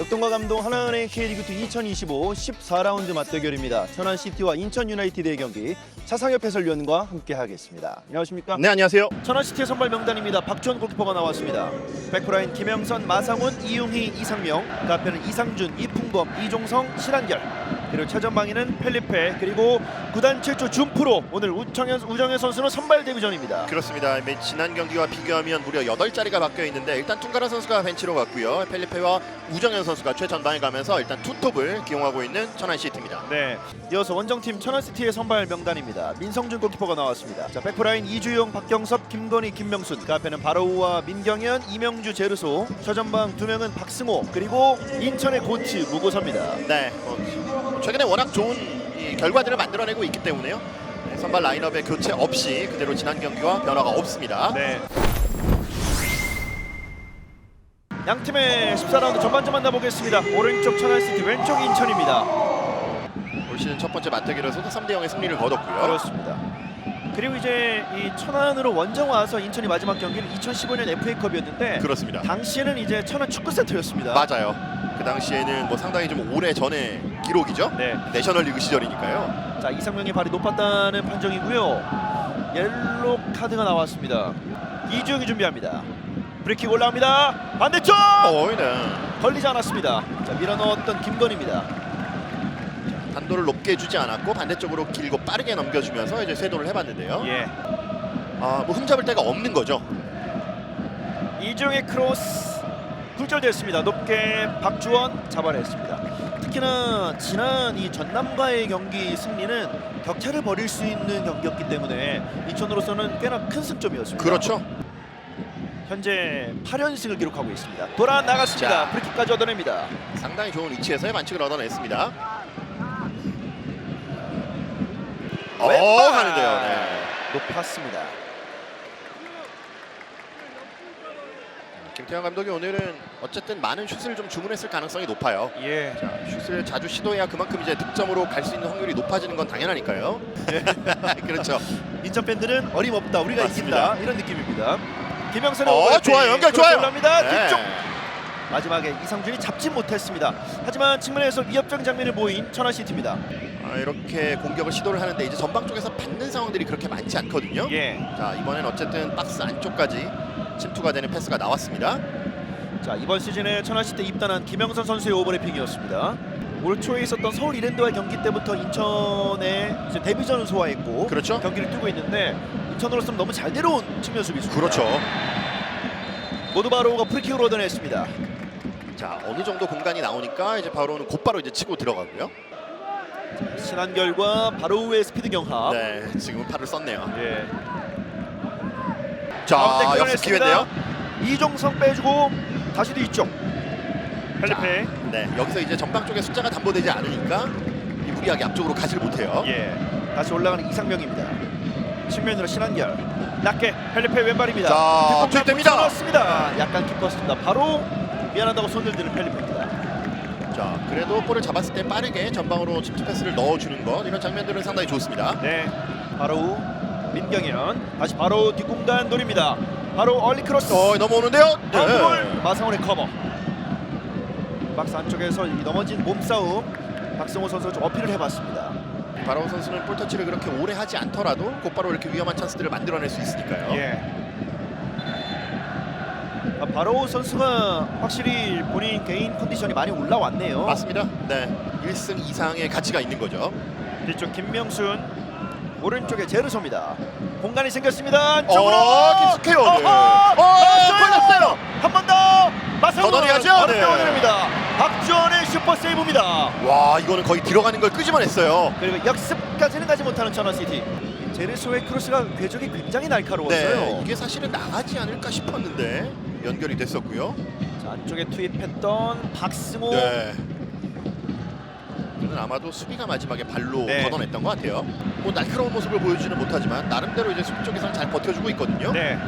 역동과 감동 하나은행 K리그2 2025 14라운드 맞대결입니다. 천안시티와 인천 유나이티드의 경기 차상엽 해설위원과 함께 하겠습니다. 안녕하십니까? 네 안녕하세요. 천안시티의 선발 명단입니다. 박주원 골키퍼가 나왔습니다. 백프라인 김영선, 마상훈, 이용희, 이상명, 그 앞에는 이상준, 이풍범, 이종성, 신한결 그리고 최전방에는 펠리페 그리고 구단 최초 준프로 오늘 우정현, 우정현 선수는 선발 데뷔전입니다. 그렇습니다. 매- 지난 경기와 비교하면 무려 8자리가 바뀌어 있는데 일단 퉁가라 선수가 벤치로 갔고요. 펠리페와 우정현 선수 가 최전방에 가면서 일단 투톱을 기용하고 있는 천안 시티입니다. 네. 이어서 원정팀 천안시티의 선발 명단입니다. 민성준 골키퍼가 나왔습니다. 자, 백프라인 이주용, 박경섭, 김건희, 김명순. 그 앞에는 바로우와 민경현, 이명주, 제르소. 최전방 두 명은 박승호 그리고 인천의 고치 무고서입니다. 네. 어, 최근에 워낙 좋은 이 결과들을 만들어내고 있기 때문에요. 네, 선발 라인업의 교체 없이 그대로 지난 경기와 변화가 없습니다. 네. 양 팀의 14라운드 전반전 만나보겠습니다. 오른쪽 천안시티, 왼쪽 인천입니다. 올 시즌 첫 번째 맞대결에서도 3대 0의 승리를 거뒀고요. 그렇습니다. 그리고 이제 이 천안으로 원정 와서 인천이 마지막 경기는 2015년 FA컵이었는데 그렇습니다. 당시에는 이제 천안 축구센터였습니다. 맞아요. 그 당시에는 뭐 상당히 좀 오래 전의 기록이죠. 네. 내셔널리그 시절이니까요. 자 이상명의 발이 높았다는 판정이고요. 옐로 카드가 나왔습니다. 이주영이 준비합니다. 브레이킹 올라옵니다. 반대쪽 어, 네. 걸리지 않았습니다. 자 밀어넣었던 김건희입니다. 단도를 높게 주지 않았고 반대쪽으로 길고 빠르게 넘겨주면서 이제 쇄도를 해봤는데요. 예. 아, 뭐 흠잡을 데가 없는 거죠. 이주영의 크로스 굴절됐습니다. 높게 박주원 잡아냈습니다. 특히나 지난 이 전남과의 경기 승리는 격차를 벌일 수 있는 경기였기 때문에 인천으로서는 꽤나 큰 승점이었습니다. 그렇죠. 현재 8연승을 기록하고 있습니다. 돌아 나갔습니다. 자. 프리킥까지 얻어냅니다. 상당히 좋은 위치에서의 반칙을 얻어냈습니다. 어, 왼발! 가는데요. 네. 높았습니다. 김태형 감독이 오늘은 어쨌든 많은 슛을 좀 주문했을 가능성이 높아요. 예. 자, 슛을 자주 시도해야 그만큼 이제 득점으로 갈 수 있는 확률이 높아지는 건 당연하니까요. 그렇죠. 인천 팬들은 어림없다. 우리가 맞습니다. 이긴다. 이런 느낌입니다. 김영선의 어. 좋아요. 연결 좋아요. 올라옵니다. 네. 뒤쪽 마지막에 이상준이 잡지 못했습니다. 하지만 측면에서 위협적인 장면을 보인 천안시티입니다. 아, 이렇게 공격을 시도를 하는데 이제 전방 쪽에서 받는 상황들이 그렇게 많지 않거든요. 예. 자, 이번엔 어쨌든 박스 안쪽까지 침투가 되는 패스가 나왔습니다. 자 이번 시즌에 천안시티 입단한 김영선 선수의 오버래핑이었습니다. 올 초에 있었던 서울 이랜드와의 경기 때부터 인천의 이제 데뷔전을 소화했고 그렇죠. 경기를 뛰고 있는데 인천으로서는 너무 잘 내려온 측면 수비수입니다. 그렇죠. 모두 바로가 프리킥으로 얻어냈습니다. 자, 어느 정도 공간이 나오니까 이제 바로는 곧바로 이제 치고 들어가고요. 신한결과 바로우의 스피드 경합. 네, 지금은 팔을 썼네요. 예. 자, 가운데 역습. 기회인데요. 이종성 빼주고 다시 뒤쪽. 펠리페. 네, 여기서 이제 전방 쪽에 숫자가 담보되지 않으니까 이 무리하게 앞쪽으로 가지를 못해요. 예. 다시 올라가는 이상명입니다. 측면으로 신한결. 낮게 펠리페 왼발입니다. 자, 투입됩니다. 붙여넣었습니다. 약간 깊었습니다. 바로 미안하다고 손을 드는 펠리페입니다. 자, 그래도 볼을 잡았을 때 빠르게 전방으로 침투 패스를 넣어주는 것 이런 장면들은 상당히 좋습니다. 네. 바로 민경현. 다시 바로 뒷공간 노립니다. 바로 얼리 크로스. 어, 넘어오는데요. 파울 마상원의 커버 박스 안쪽에서 이 넘어진 몸싸움 박성호 선수가 좀 어필을 해봤습니다 바로 선수는 볼 터치를 그렇게 오래 하지 않더라도 곧바로 이렇게 위험한 찬스들을 만들어낼 수 있으니까요. 예. 아, 바로 선수가 확실히 본인 개인 컨디션이 많이 올라왔네요 맞습니다. 네, 1승 이상의 가치가 있는 거죠. 뒤쪽 김명순 오른쪽에 제르소입니다 공간이 생겼습니다 안쪽으로 어, 깊숙해요. 네. 어허! 어! 걸렸어요. 한 번 더 마상원 걷어내야죠. 네. 걷어냅니다 박주원의 슈퍼 세이브입니다 와, 이거는 거의 들어가는 걸 끄지만 했어요. 그리고 역습까지는 가지 못하는 천안시티 제르소의 크로스가 궤적이 굉장히 날카로웠어요 네, 이게 사실은 나가지 않을까 싶었는데 연결이 됐었고요. 자, 안쪽에 투입했던 박승호 네. 저는 아마도 수비가 마지막에 발로 네. 걷어냈던 것 같아요. 뭐 날카로운 모습을 보여주지는 못하지만 나름대로 이제 수비 쪽에서는 잘 버텨주고 있거든요. 네.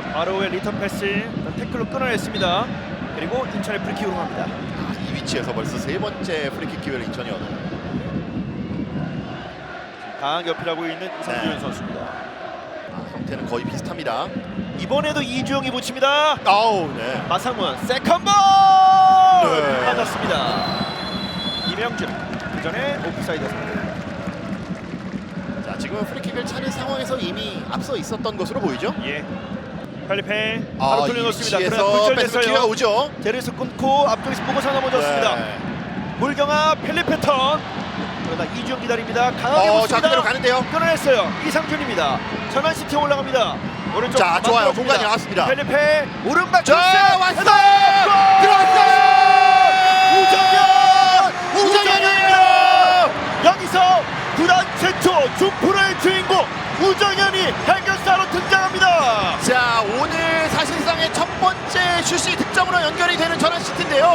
자 바로의 리턴 패스 일단 태클로 끊어냈습니다 그리고 인천의 프리킥으로 갑니다 아, 이 위치에서 벌써 세 번째 프리킥 기회를 인천이 얻어요. 강하게 어필하고 있는 이상준 네. 선수입니다 아, 형태는 거의 비슷합니다. 이번에도 이주영이 붙입니다. 아우 네. 마상원 세컨볼 네. 맞았습니다. 이명준 그 전에 오프사이드 선택. 자 지금은 프리킥을 차는 상황에서 이미 앞서 있었던 것으로 보이죠? 예. 바로 아, 이 돌려놓습니다. 뺏을 기회가 굴절됐어요. 오죠. 제르스 끊고 앞쪽에서 보고서 넘어졌습니다. 네. 물경아 펠리페 턴. 그러나 이주영 기다립니다. 강하게 어, 자 붙습니다. 가는데요. 끊어냈어요. 이상준입니다. 전환 시티 올라갑니다. 오른쪽 자, 좋아요. 만들어줍니다. 공간이 나왔습니다. 펠리페 오른발 자 크로스! 헤더! 들어갔어요. 우정현! 우정현이에요. 여기서 구단 최초 중프로의 주인공 우정현이 해결사로 등장합니다. 자 번째 슛이 득점으로 연결이 되는 전환 시티인데요.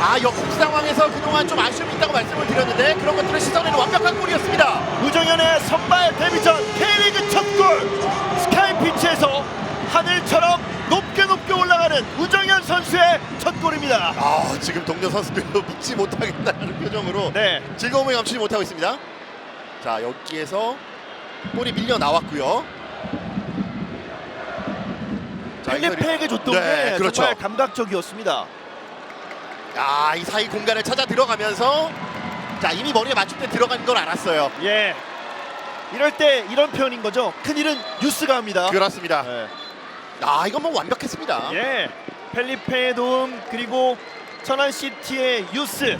아 역습 상황에서 그동안 좀 아쉬움이 있다고 말씀을 드렸는데 그런 것들을 씻어내는 완벽한 골이었습니다. 우정현의 선발 데뷔전 K리그 첫 골 스카이 피치에서 하늘처럼 높게 높게 올라가는 우정현 선수의 첫 골입니다. 아 지금 동료 선수들도 묻지 못하겠다는 표정으로 네, 즐거움을 감추지 못하고 있습니다. 자 여기에서 볼이 밀려 나왔고요. 자, 이거 펠리페에게 줬던 네, 게 그렇죠. 정말 감각적이었습니다. 아, 이 사이 공간을 찾아 들어가면서 자 이미 머리에 맞출 때 들어간 걸 알았어요. 예, 이럴 때 이런 표현인 거죠. 큰일은 뉴스가 합니다. 그렇습니다. 네. 아 이건 뭐 완벽했습니다. 예, 펠리페의 도움 그리고 천안 시티의 유스,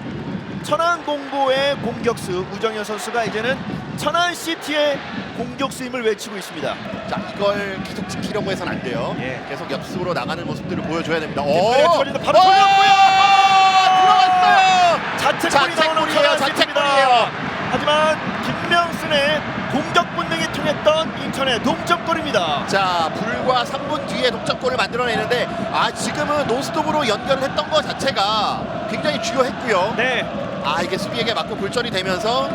천안 공고의 공격수 우정현 선수가 이제는 천안 시티의 공격 수임을 외치고 있습니다. 자 이걸 계속 지키려고 해선 안 돼요. 예. 계속 역습으로 나가는 모습들을 보여줘야 됩니다. 뒷발에 오! 걸리는 바로 오! 걸렸고요. 들어갔어요. 자책골이 나오는 자책골이에요, 천안 자책골이에요. 하지만 김명순의 공격 본능이 통했던 인천의 동점골입니다. 자 불과 3분 뒤에 독점골을 만들어내는데 아 지금은 노스톱으로 연결을 했던 것 자체가 굉장히 주요했고요. 네, 아 이게 수비에게 맞고 골절이 되면서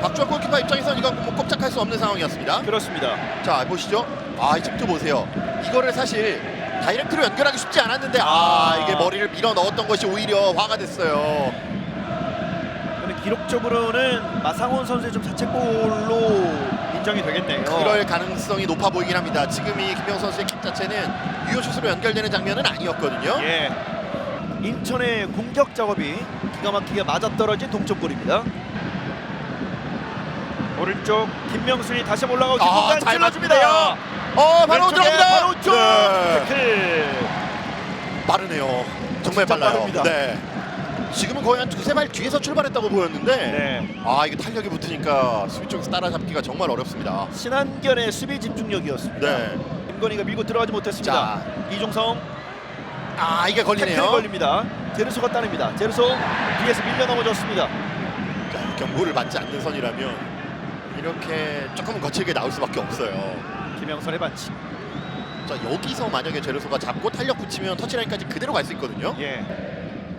박주호 골키퍼 입장에서는 이건 뭐 꼼짝할 수 없는 상황이었습니다. 그렇습니다. 자 보시죠. 아 지금도 보세요. 이거를 사실 다이렉트로 연결하기 쉽지 않았는데 아 이게 머리를 밀어 넣었던 것이 오히려 화가 됐어요. 기록적으로는 마상원 선수의 좀 자책골로 인정이 되겠네요. 그럴 가능성이 높아 보이긴 합니다. 지금 이 김명 선수의 킥 자체는 유효슛으로 연결되는 장면은 아니었거든요. 예. 인천의 공격 작업이 기가 막히게 맞아떨어진 동점골입니다. 오른쪽 김명순이 다시 한번 올라가고 아, 잘 찔러줍니다. 맞는데요. 어 바로 왼쪽에 들어갑니다. 바로 쪽 네. 태클. 빠르네요. 정말 진짜 빨라요. 빠릅니다. 네. 지금은 거의 한 두세 발 뒤에서 출발했다고 보였는데 네. 아 이게 탄력이 붙으니까 수비 쪽에서 따라잡기가 정말 어렵습니다. 신한결의 수비 집중력이었습니다. 네. 김건희가 밀고 들어가지 못했습니다. 자, 이종성 아 이게 태클 걸리네요. 걸립니다. 제르소가 따냅니다. 제르소 뒤에서 밀려 넘어졌습니다. 자, 경고를 받지 않는 선이라면 이렇게 조금은 거칠게 나올 수밖에 없어요. 김영선의 반칙. 자 여기서 만약에 제르소가 잡고 탄력 붙이면 터치라인까지 그대로 갈 수 있거든요. 예.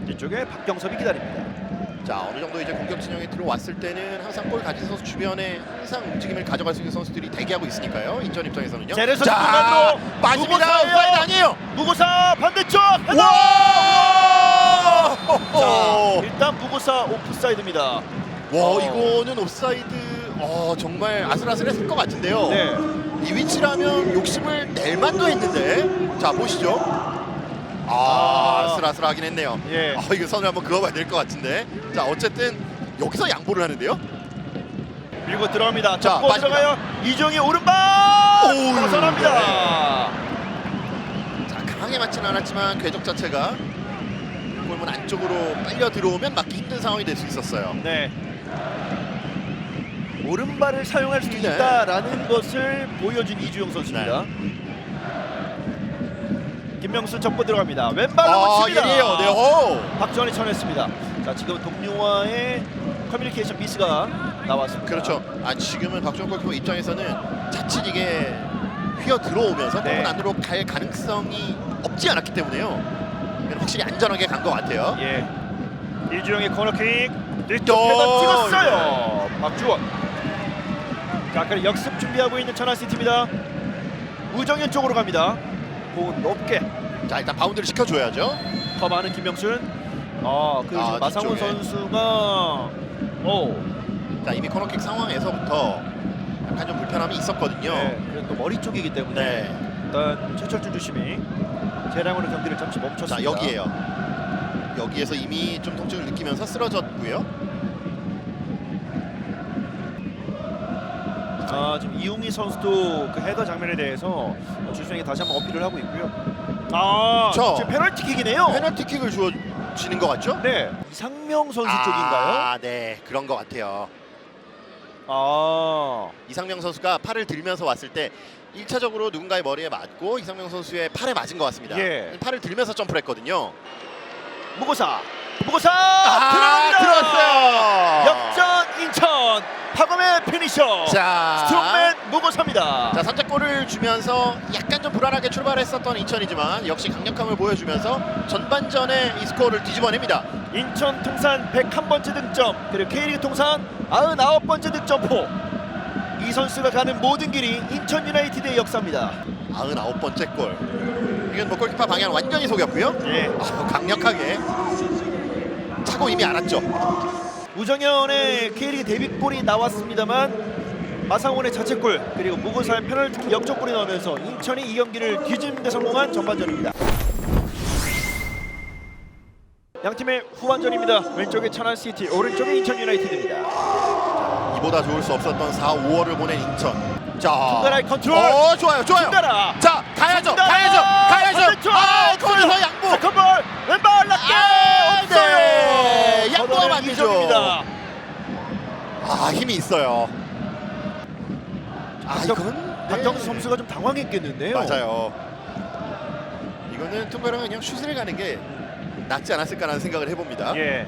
뒤쪽에 박경섭이 기다립니다. 자 어느 정도 이제 공격 진영에 들어왔을 때는 항상 골 가진 선수 주변에 항상 움직임을 가져갈 수 있는 선수들이 대기하고 있으니까요. 인천 입장에서는요. 제르소 자 중간으로 빠집니다. 무고사예요. 오파이드 아니에요. 무고사 반대쪽 헤더! 자, 일단 무고사 오프사이드입니다. 와 어. 이거는 옵사이드 어, 정말 아슬아슬했을 것 같은데요. 네. 이 위치라면 욕심을 낼 만도 했는데 자 보시죠. 아, 아. 아슬아슬하긴 했네요. 예. 아 이거 선을 한번 그어봐야 될 것 같은데. 자 어쨌든 여기서 양보를 하는데요. 밀고 들어갑니다. 자, 잡고 빠집니다. 들어가요. 이종이 오른발 오우, 벗어납니다. 자 강하게 맞지는 않았지만 궤적 자체가 골문 안쪽으로 빨려 들어오면 막기 힘든 상황이 될 수 있었어요. 네. 오른발을 사용할 수 네. 있다라는 것을 보여준 이주영 선수입니다. 김명수 접고 들어갑니다. 왼발로 아 붙입니다. 예리해요. 네. 오. 박지원이 쳐냈습니다. 자 지금 동료와의 커뮤니케이션 미스가 나왔습니다. 그렇죠. 아 지금은 박주영 골키퍼 입장에서는 자칫 이게 휘어 들어오면서 네. 골문 안으로 갈 가능성이 없지 않았기 때문에요. 확실히 안전하게 간 것 같아요. 예. 이주영의 코너킥 뒤쪽 또, 패다 찍었어요. 박주원. 자, 그럼 역습 준비하고 있는 천안시티입니다. 우정현 쪽으로 갑니다. 공은 높게 자 일단 바운드를 시켜줘야죠. 더 많은 김명순. 아, 그 아, 마상훈 뒤쪽에. 선수가 오, 자 이미 코너킥 상황에서부터 약간 좀 불편함이 있었거든요. 네, 그래도 또 머리 쪽이기 때문에 네. 있었던 최철준 주심이 재량으로 경기를 잠시 멈췄습니다. 자 여기에요. 여기에서 이미 좀 통증을 느끼면서 쓰러졌고요. 아, 지금 이웅희 선수도 그 헤더 장면에 대해서 주심에게 다시 한번 어필을 하고 있고요. 아, 저. 지금 페널티킥이네요. 페널티킥을 주어지는 것 같죠? 네, 이상명 선수 쪽인가요? 아, 네 그런 것 같아요. 아, 이상명 선수가 팔을 들면서 왔을 때 1차적으로 누군가의 머리에 맞고 이상명 선수의 팔에 맞은 것 같습니다. 예. 팔을 들면서 점프를 했거든요. 무고사, 무고사 아, 들어갑니다. 들어갔어요. 역전 인천 파검의 피니셔. 자, 스트롱맨 무고사입니다. 자 선제골을 주면서 약간 좀 불안하게 출발했었던 인천이지만 역시 강력함을 보여주면서 전반전에 이 스코어를 뒤집어냅니다. 인천 통산 101번째 득점 그리고 K리그 통산 99번째 득점포 이 선수가 가는 모든 길이 인천 유나이티드의 역사입니다 99번째 골. 이건 뭐 골키퍼 방향 완전히 속였고요. 예. 아, 강력하게 차고 이미 알았죠. 우정현의 K리그 데뷔골이 나왔습니다만 마상원의 자책골 그리고 무고사의 페널티킥 역전골이 나오면서 인천이 이 경기를 뒤집는 데 성공한 전반전입니다 양팀의 후반전입니다 왼쪽에 천안시티 오른쪽에 인천 유나이티드입니다 이보다 좋을 수 없었던 4, 5월을 보낸 인천. 자, 중간의 컨트롤. 어, 좋아요, 좋아요. 중다라 자, 가야죠, 중다라! 가야죠, 가야죠. 반대쪽! 아, 거기서 없어요. 양보. 세컨볼 왼발 낮게 아, 없어요 네. 양보하면 걷어낸 안 되죠. 이점입니다. 아, 힘이 있어요. 아, 이건 박정수 네. 선수가 좀 당황했겠는데요 맞아요. 이거는 퉁가랑 그냥 슛을 가는 게 낫지 않았을까라는 생각을 해봅니다. 예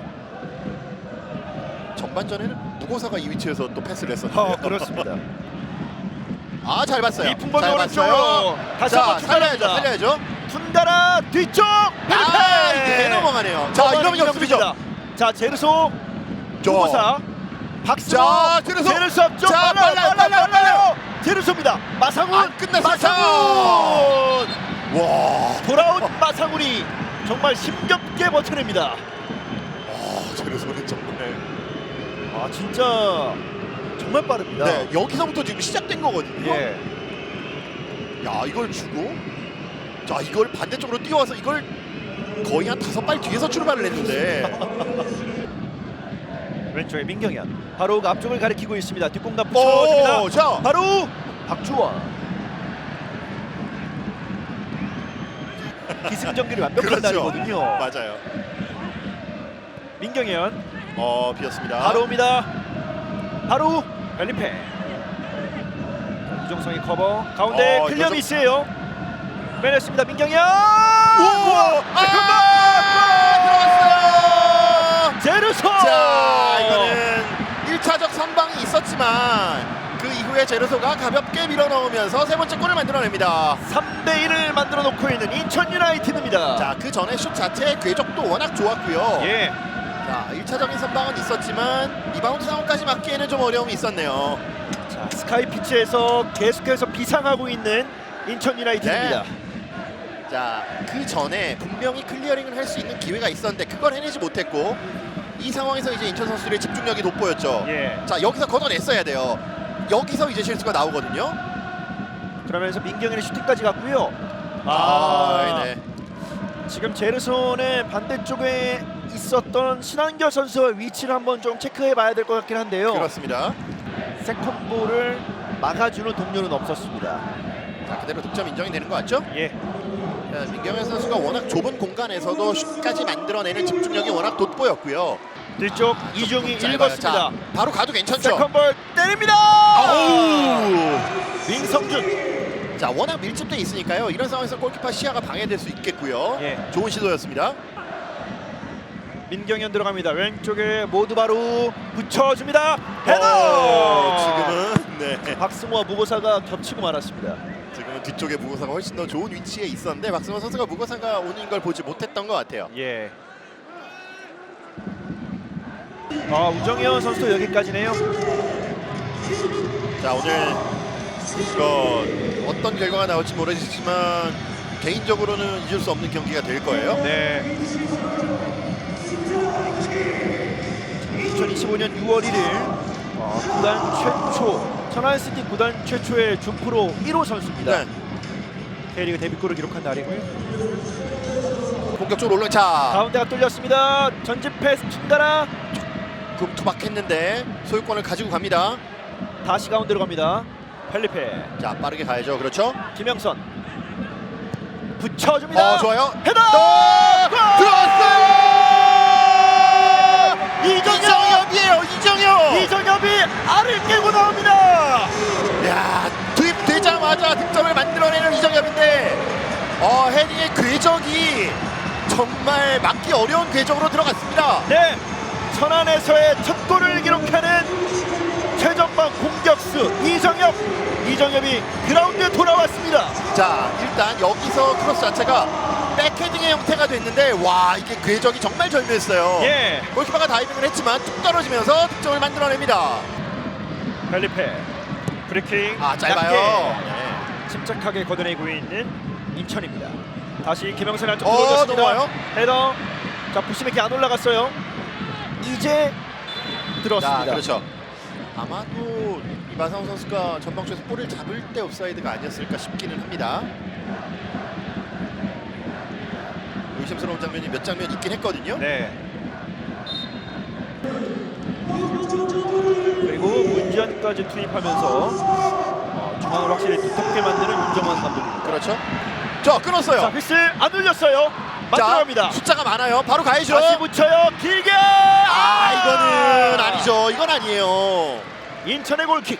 전반전에는 무고사가 이 위치에서 또 패스를 했었는데. 어, 그렇습니다 아, 잘 봤어요. 이 풍번 잘 오른쪽으로 봤어요. 다시 자, 한번 살려야죠. 살려야죠. 푼다라 뒤쪽 아, 페르페 이게 넘어가네요. 자, 이러면 역습이죠. 자 제르소 저. 무고사 박수호 자, 제르소. 제르소 앞쪽 자, 빨라요 빨라요, 빨라요 빨라요, 빨라요 제르소입니다 마상훈 안 끝났어요. 마상훈 와, 돌아온 마상훈이 정말 힘겹게 버텨냅니다 아, 제르소는 정말. 아 진짜 정말 빠릅니다 네, 여기서부터 지금 시작된 거거든요. 예. 야, 이걸 주고, 자, 이걸 반대쪽으로 뛰어와서 이걸 거의 한 다섯 발 뒤에서 출발을 했는데. 왼쪽에 민경현. 바로 그 앞쪽을 가리키고 있습니다. 뒷공간 붙여줍니다. 오, 자, 바로 박주원. 기승전결이 완벽한 그렇죠. 날이거든요. 맞아요. 민경현. 어, 비었습니다. 바로 옵니다. 바로 벨리페. 이정성의 커버. 가운데 어, 클리어 이거 좀- 미스예요. 빼냈습니다. 민경현! 우와! 아, 들어갔어요. 제르소 자, 이거는 1차적 선방이 있었지만 그 이후에 제르소가 가볍게 밀어넣으면서 세 번째 골을 만들어냅니다. 3대 1을 만들어 놓고 있는 인천 유나이티드입니다 자, 그 전에 슛 자체의 궤적도 워낙 좋았고요. 예 자, 1차적인 선방은 있었지만 리바운드 상황까지 맞기에는 좀 어려움이 있었네요. 자, 스카이 피치에서 계속해서 비상하고 있는 인천 유나이티드입니다. 자, 그 전에 분명히 클리어링을 할 수 있는 기회가 있었는데 그걸 해내지 못했고 이 상황에서 이제 인천 선수들의 집중력이 돋보였죠. 예. 자, 여기서 걷어냈어야 돼요. 여기서 이제 실수가 나오거든요. 그러면서 민경현의 슈팅까지 갔고요. 아, 네. 지금 제르손의 반대쪽에 있었던 신한결 선수의 위치를 한번 좀 체크해 봐야 될 것 같긴 한데요. 그렇습니다. 세컨볼을 막아주는 동료는 없었습니다. 자, 그대로 득점 인정이 되는 것 같죠? 예. 자, 민경현 선수가 워낙 좁은 공간에서도 슛까지 만들어내는 집중력이 워낙 돋보였고요. 뒤쪽 아, 이중이 좀 읽었습니다. 짧아요. 자, 바로 가도 괜찮죠? 세컨볼 때립니다. 아우! 민성준. 자, 워낙 밀집돼 있으니까요. 이런 상황에서 골키퍼 시야가 방해될 수 있겠고요. 예. 좋은 시도였습니다. 민경현 들어갑니다. 왼쪽에 모두 바로 붙여줍니다. 어, 헤더. 지금은 네. 박승호와 무고사가 겹치고 말았습니다. 지금은 뒤쪽에 무고사가 훨씬 더 좋은 위치에 있었는데 박승호 선수가 무고사가 오는 걸 보지 못했던 것 같아요. 예. 아 우정현 선수도 여기까지네요. 자 오늘 이거 어떤 결과가 나올지 모르겠지만 개인적으로는 잊을 수 없는 경기가 될 거예요. 네. 2025년 6월 1일 어, 구단 최초 천안시티 구단 최초의 준프로 1호 선수입니다. 네. K리그 데뷔골을 기록한 날이고요. 공격적으로 올라. 자, 가운데가 뚫렸습니다. 전진 패스 충가라 금 투박했는데 소유권을 가지고 갑니다. 다시 가운데로 갑니다. 펠리페 자, 빠르게 가야죠. 그렇죠? 김영선 붙여줍니다. 어, 좋아요. 헤더 들어왔어요! 이정엽 이정엽이에요. 이정엽이 알을 깨고 나옵니다. 야, 투입되자마자 득점을 만들어내는 이정엽인데 어, 해리의 궤적이 정말 막기 어려운 궤적으로 들어갔습니다. 네, 천안에서의 첫 골을 기록하는 최전방 공격수 이정엽. 이정엽이 그라운드에 돌아왔습니다. 자, 일단 여기서 크로스 자체가 백헤딩의 형태가 됐는데 와, 이게 궤적이 정말 절묘했어요. 예, 골키퍼가 다이빙을 했지만 뚝 떨어지면서 득점을 만들어냅니다. 펠리페 프리킹 아, 짧아요. 네. 침착하게 걷어내고 있는 인천입니다. 다시 김영선 안쪽 어, 들어오셨습니다. 넘어와요. 헤더. 자 부심에게 안 올라갔어요. 이제 자, 들어왔습니다. 그렇죠. 아마도 이마상호 선수가 전방쪽에서 볼을 잡을 때 옵사이드가 아니었을까 싶기는 합니다. 의심스러운 장면이 몇 장면 있긴 했거든요. 네. 그리고 문지현까지 투입하면서 어, 중앙을 확실히 두텁게 만드는 윤정환 감독입니다. 그렇죠. 저 끊었어요. 자 휘슬 안 울렸어요. 만들어갑니다. 숫자가 많아요. 바로 가야죠. 다시 붙여요. 길게. 아, 이거는 아니죠. 이건 아니에요. 인천의 골킥.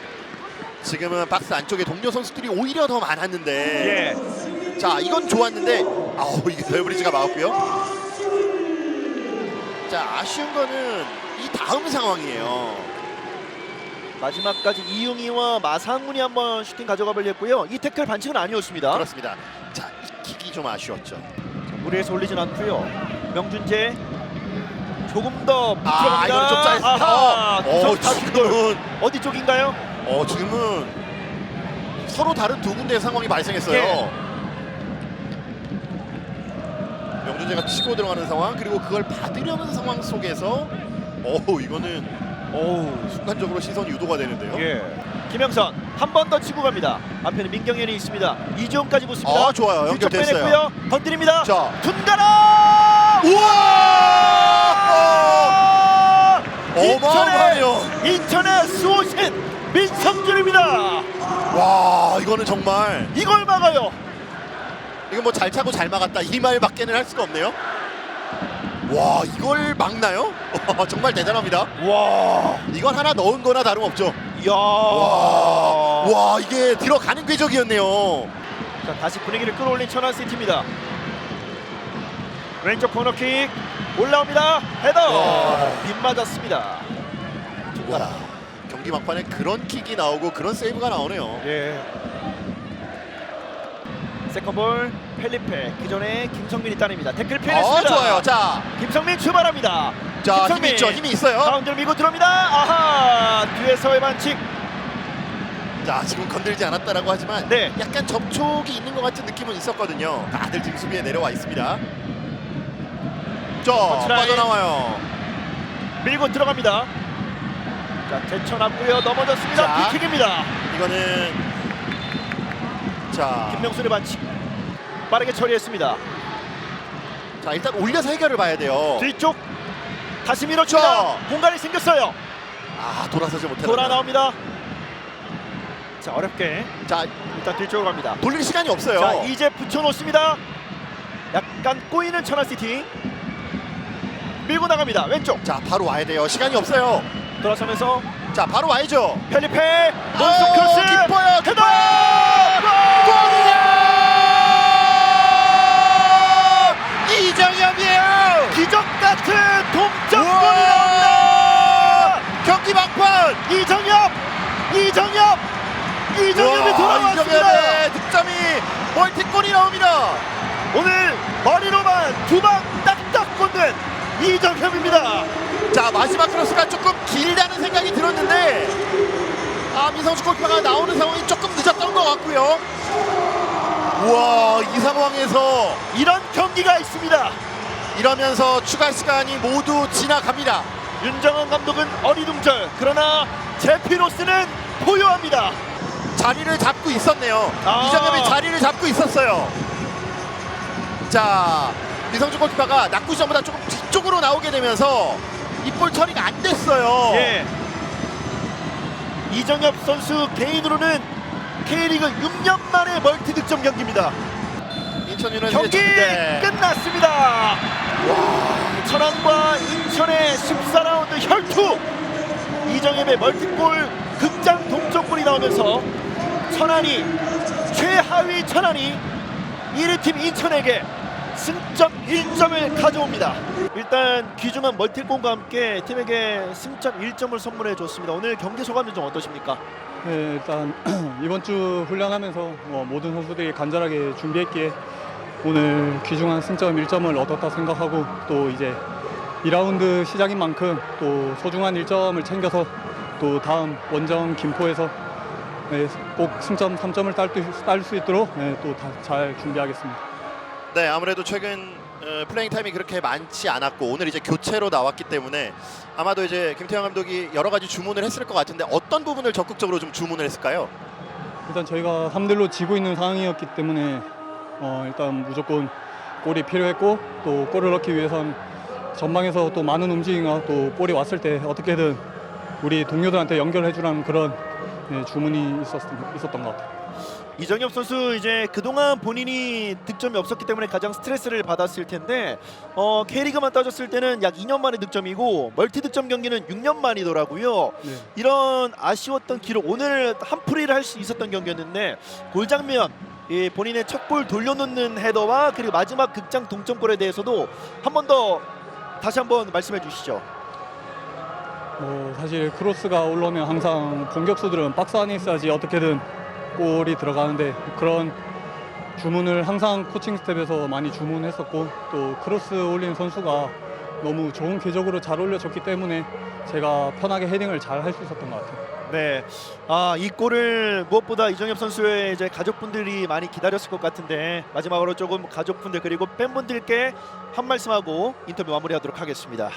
지금은 박스 안쪽에 동료 선수들이 오히려 더 많았는데 예. 자 이건 좋았는데 아우 이게 덜브리지가 막았고요 자 아쉬운 거는 이 다음 상황이에요 마지막까지 이용희와 마상훈이 한번 슈팅 가져가 버렸고요. 이 태클 반칙은 아니었습니다. 그렇습니다 자이 킥이 좀 아쉬웠죠 무리해서 올리진 않고요. 명준재 조금 더아 붙여갑니다. 이거는 좀 짧다 아하, 어, 어 지금은 어디 쪽인가요? 어 지금은 서로 다른 두 군데의 상황이 발생했어요 예. 명준재가 치고 들어가는 상황 그리고 그걸 받으려는 상황 속에서 어우 이거는 오우. 순간적으로 시선이 유도가 되는데요 예. 김영선 한 번 더 치고 갑니다. 앞에는 민경현이 있습니다. 이지용까지 붙습니다. 아, 좋아요. 뒤쪽 연결됐어요. 빼냈고요. 건드립니다. 자. 둔가라! 우와! 어마어마해요. 인천의, 인천의 수호신 민성준입니다. 와 이거는 정말 이걸 막아요. 이건 뭐잘 차고 잘 막았다 이 말밖에는 할 수가 없네요. 와 이걸 막나요? 정말 대단합니다. 와. 이건 하나 넣은 거나 다름없죠. 야. 와, 와 이게 들어가는 궤적이었네요. 자, 다시 분위기를 끌어올린 천안 시티입니다. 왼쪽 코너킥 올라옵니다. 헤더. 와. 빗 맞았습니다. 와 경기 막판에 그런 킥이 나오고 그런 세이브가 나오네요. 예. 세컨볼 펠리페 그 전에 김성민이 따냅니다. 태클 어 피했습니다. 좋아요. 자, 김성민 출발합니다. 자 김성민. 힘이 있죠. 힘이 있어요. 가운데로 밀고 들어옵니다. 아하 뒤에서의 반칙. 자 지금 건들지 않았다라고 하지만 네. 약간 접촉이 있는 것 같은 느낌은 있었거든요. 다들 지금 수비에 내려와 있습니다. 저 터치라인. 빠져나와요. 밀고 들어갑니다. 자 제쳐놨고요. 넘어졌습니다. 자. 빅킥입니다. 이거는 자, 김명순의 반칙. 빠르게 처리했습니다. 자 일단 올려서 해결을 봐야 돼요. 뒤쪽 다시 밀어줍니다. 자. 공간이 생겼어요. 아 돌아서지 못해. 돌아 나옵니다. 자 어렵게 자 일단 뒤쪽으로 갑니다. 돌릴 시간이 없어요. 자 이제 붙여놓습니다. 약간 꼬이는 천안시티 밀고 나갑니다. 왼쪽 자 바로 와야 돼요. 시간이 없어요. 돌아서면서 자 바로 와야죠. 펠리페 아유, 크로스 기뻐요, 헤더 골이야! 이정엽이에요. 기적 같은 동점골이! 나옵니다. 경기 막판. 이정엽 이정엽 이정엽이 돌아왔습니다. 득점이 멀티골이 나옵니다. 오늘 머리로만 두 방 딱딱 꽂는 이정엽입니다. 자 마지막 크로스가 조금 길다는 생각이 들었는데 아 민성주 골키퍼가 나오는 상황이 조금 늦었던 것 같고요. 우와 이 상황에서 이런 경기가 있습니다. 이러면서 추가 시간이 모두 지나갑니다. 윤정원 감독은 어리둥절 그러나 제피로스는 포효합니다. 자리를 잡고 있었네요. 아. 이정엽이 자리를 잡고 있었어요. 자, 이성준 골키퍼가 낙구 전보다 조금 뒤쪽으로 나오게 되면서 이 볼 처리가 안 됐어요. 예. 이정엽 선수 개인으로는 K리그 6년 만에 멀티 득점 경기입니다. 인천 유나이티드 경기 네. 끝났습니다. 와, 천안과 인천의 14라운드 혈투. 이정엽의 멀티골 극장 동점골이 나오면서 천안이 최하위 천안이 1위 팀 인천에게 승점 1점을 가져옵니다. 일단 귀중한 멀티골과 함께 팀에게 승점 1점을 선물해 줬습니다. 오늘 경기 소감이 좀 어떠십니까? 네, 일단 이번 주 훈련하면서 뭐 모든 선수들이 간절하게 준비했기에 오늘 귀중한 승점 1점을 얻었다 생각하고 또 이제 2라운드 시작인 만큼 또 소중한 1점을 챙겨서 또 다음 원정 김포에서 네, 꼭 승점 3점을 딸 수 있도록 네, 또잘 준비하겠습니다. 네, 아무래도 최근 어, 플레잉 타임이 그렇게 많지 않았고 오늘 이제 교체로 나왔기 때문에 아마도 이제 김태형 감독이 여러 가지 주문을 했을 것 같은데 어떤 부분을 적극적으로 좀 주문을 했을까요? 일단 저희가 3대1로 지고 있는 상황이었기 때문에 어, 일단 무조건 골이 필요했고 또 골을 넣기 위해선 전방에서 또 많은 움직임과 또 볼이 왔을 때 어떻게든 우리 동료들한테 연결해 주라는 그런 네, 주문이 있었, 있었던 것 같아요. 이정엽 선수 이제 그동안 본인이 득점이 없었기 때문에 가장 스트레스를 받았을 텐데 어, K리그만 따졌을 때는 약 2년 만의 득점이고 멀티 득점 경기는 6년 만이더라고요. 네. 이런 아쉬웠던 기록 오늘 한풀이를 할 수 있었던 경기였는데 골 장면 이 본인의 첫 골 돌려놓는 헤더와 그리고 마지막 극장 동점골에 대해서도 한 번 더 다시 한번 말씀해 주시죠. 뭐 사실 크로스가 올라오면 항상 공격수들은 박스 안에 있어야지 어떻게든 골이 들어가는데 그런 주문을 항상 코칭 스텝에서 많이 주문했었고 또 크로스 올린 선수가 너무 좋은 궤적으로 잘 올려줬기 때문에 제가 편하게 헤딩을 잘 할 수 있었던 것 같아요. 네, 아 이 골을 무엇보다 이정엽 선수의 이제 가족분들이 많이 기다렸을 것 같은데 마지막으로 조금 가족분들 그리고 팬분들께 한 말씀하고 인터뷰 마무리하도록 하겠습니다.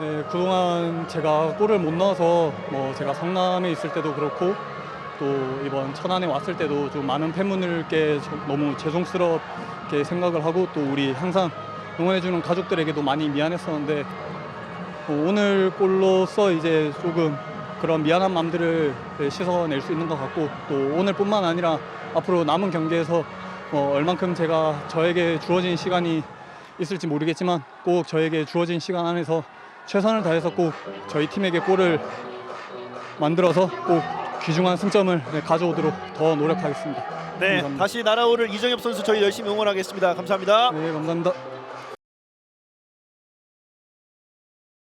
네, 그동안 제가 골을 못 넣어서 뭐 제가 성남에 있을 때도 그렇고 또 이번 천안에 왔을 때도 좀 많은 팬분들께 좀 너무 죄송스럽게 생각을 하고 또 우리 항상 응원해주는 가족들에게도 많이 미안했었는데 뭐 오늘 골로써 이제 조금 그런 미안한 마음들을 네, 씻어낼 수 있는 것 같고 또 오늘뿐만 아니라 앞으로 남은 경기에서 어, 얼만큼 제가 저에게 주어진 시간이 있을지 모르겠지만 꼭 저에게 주어진 시간 안에서 최선을 다해서 꼭 저희 팀에게 골을 만들어서 꼭 귀중한 승점을 네, 가져오도록 더 노력하겠습니다. 네, 감사합니다. 다시 날아오를 이정엽 선수 저희 열심히 응원하겠습니다. 감사합니다. 네, 감사합니다.